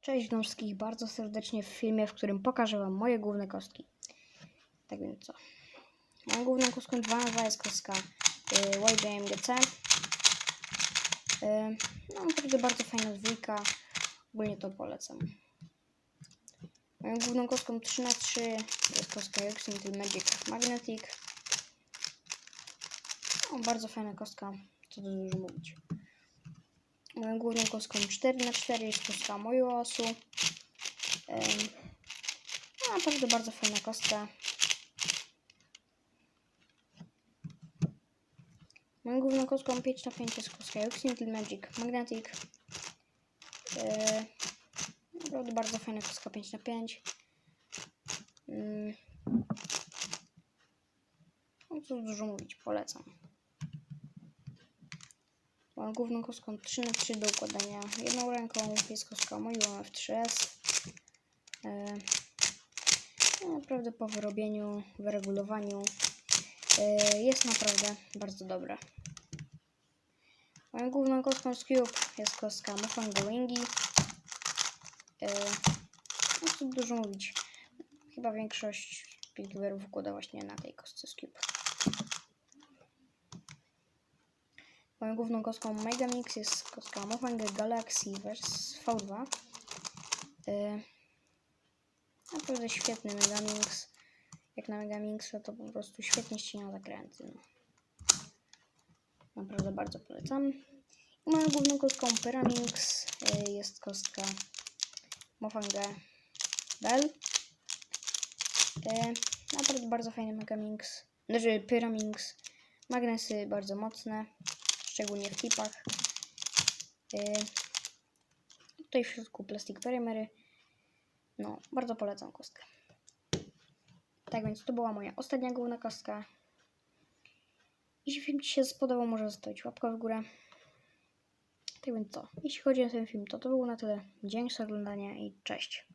Cześć witam wszystkich bardzo serdecznie w filmie, w którym pokażę Wam moje główne kostki. Tak więc co? Moją główną kostką 2 na 2 jest kostka y, YBMGC. Y, no naprawdę bardzo fajna dwójka. Ogólnie to polecam. Moją główną kostką 3 na 3 jest kostka Yoxintil Magic Magnetic. No, bardzo fajna kostka, co tu dużo mówić. Moją główną kostką 4 na 4 jest kostka moją osu. Ym, no, naprawdę bardzo fajna kostka. Moją główną kostką 5 na 5 jest kostka Yoxintil Magic Magnetic. Yy, naprawdę bardzo fajna kostka 5 na 5 Yy, no co dużo mówić, polecam. Mam główną kostką 3 na 3 do układania jedną ręką. Jest kostka moją F3S. E, no, naprawdę po wyrobieniu, wyregulowaniu e, jest naprawdę bardzo dobre. Moją główną kostką z Cube jest kostka Mofango Wingi. E, no co dużo mówić. Chyba większość youtuberów układa właśnie na tej kostce z Cube. Moją główną kostką Megamix jest kostka Mofang Galaxy Vers V2. Yy, naprawdę świetny Megamix. Jak na Megamixa to po prostu świetnie ścina zakręty. No. Naprawdę bardzo polecam. I moją główną kostką Pyramix yy, jest kostka Mofanga Bell. Yy, naprawdę bardzo fajny Megamix. Znaczy Pyramix. Magnesy bardzo mocne szczególnie w tipach. Yy, tutaj w środku plastik perimery. No, bardzo polecam kostkę. Tak więc to była moja ostatnia główna kostka. Jeśli film Ci się spodobał, może zostawić łapkę w górę. Tak więc co? Jeśli chodzi o ten film, to to było na tyle. Dzięki za oglądanie i cześć.